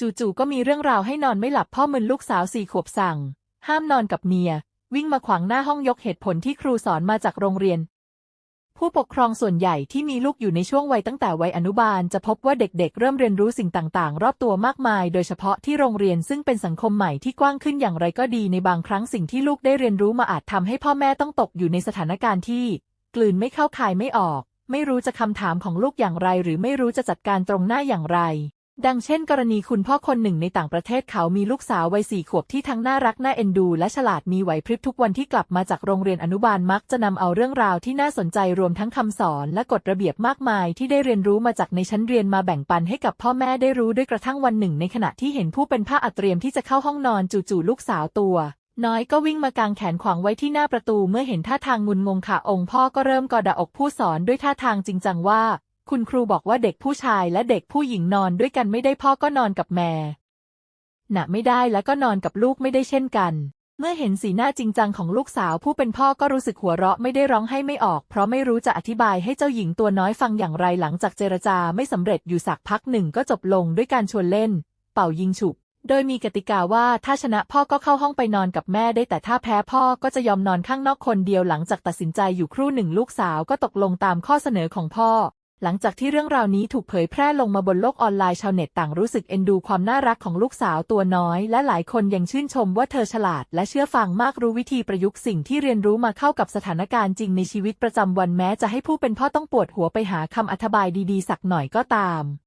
จู่ๆก็มีเรื่องราวให้นอนไม่หลับพ่อมึนลูกสาวสี่ขวบสั่ง ห้ามนอนกับเมีย วิ่งมาขวางหน้าห้องยกเหตุผลที่ครูสอนมาจากโรงเรียน ผู้ปกครองส่วนใหญ่ที่มีลูกอยู่ในช่วงวัยตั้งแต่วัยอนุบาลจะพบว่าเด็กๆ เริ่มเรียนรู้สิ่งต่างๆ รอบตัวมากมาย โดยเฉพาะที่โรงเรียนซึ่งเป็นสังคมใหม่ที่กว้างขึ้นอย่างไรก็ดีในบางครั้งสิ่งที่ลูกได้เรียนรู้มาอาจทำให้พ่อแม่ต้องตกอยู่ในสถานการณ์ที่ กลืนไม่เข้าคายไม่ออก ไม่รู้จะคำถามของลูกอย่างไร หรือไม่รู้จะจัดการตรงหน้าอย่างไร ดังเช่นกรณีคุณพ่อคนหนึ่งในต่างประเทศเขามีลูกสาววัยสี่ขวบที่ทั้งน่ารักน่าเอ็นดู และฉลาดมีไหวพริบทุกวันที่กลับมาจากโรงเรียนอนุบาลมักจะนำเอาเรื่องราวที่น่าสนใจรวมทั้งคำสอนและกฎระเบียบมากมาย ที่ได้เรียนรู้มาจากในชั้นเรียนมาแบ่งปันให้กับพ่อแม่ได้รู้ด้วยกระทั่งวันหนึ่ง ในขณะที่เห็นผู้เป็นผ้าอัเตรียมที่จะเข้าห้องนอนจู่ๆลูกสาวตัว น้อยก็วิ่งมากางแขนขวางไว้ที่หน้าประตูเมื่อเห็นท่าทางงุนงงค่ะองค์พ่อก็เริ่มกอดอกผู้สอนด้วยท่าทางจริงจังว่า คุณครูบอกว่าเด็กผู้ชายและเด็กผู้หญิงนอนด้วยกันไม่ได้พ่อก็นอนกับแม่น่ะไม่ได้แล้วก็นอนกับลูกไม่ได้เช่นกัน เมื่อเห็นสีหน้าจริงจังของลูกสาวผู้เป็นพ่อก็รู้สึกหัวเราะไม่ได้ร้องให้ไม่ออก เพราะไม่รู้จะอธิบายให้เจ้าหญิงตัวน้อยฟังอย่างไรหลังจากเจรจาไม่สำเร็จอยู่สักพักหนึ่งก็จบลงด้วยการชวนเล่น เป่ายิงฉุบ โดยมีกติกาว่าถ้าชนะพ่อก็เข้าห้องไปนอนกับแม่ได้แต่ถ้าแพ้พ่อก็จะยอมนอนข้างนอกคนเดียวหลังจากตัดสินใจอยู่ครู่หนึ่งลูกสาวก็ตกลงตามข้อเสนอของพ่อ หลังจากที่เรื่องราวนี้ถูกเผยแพร่ลงมาบนโลกออนไลน์ชาวเน็ตต่างรู้สึกเอ็นดูความน่ารักของลูกสาวตัวน้อย และหลายคนยังชื่นชมว่าเธอฉลาด และเชื่อฟังมากรู้วิธีประยุกต์สิ่งที่เรียนรู้มาเข้ากับสถานการณ์จริงในชีวิตประจำวันแม้จะให้ผู้เป็นพ่อต้องปวดหัวไปหาคำอธิบายดีๆ สักหน่อยก็ตาม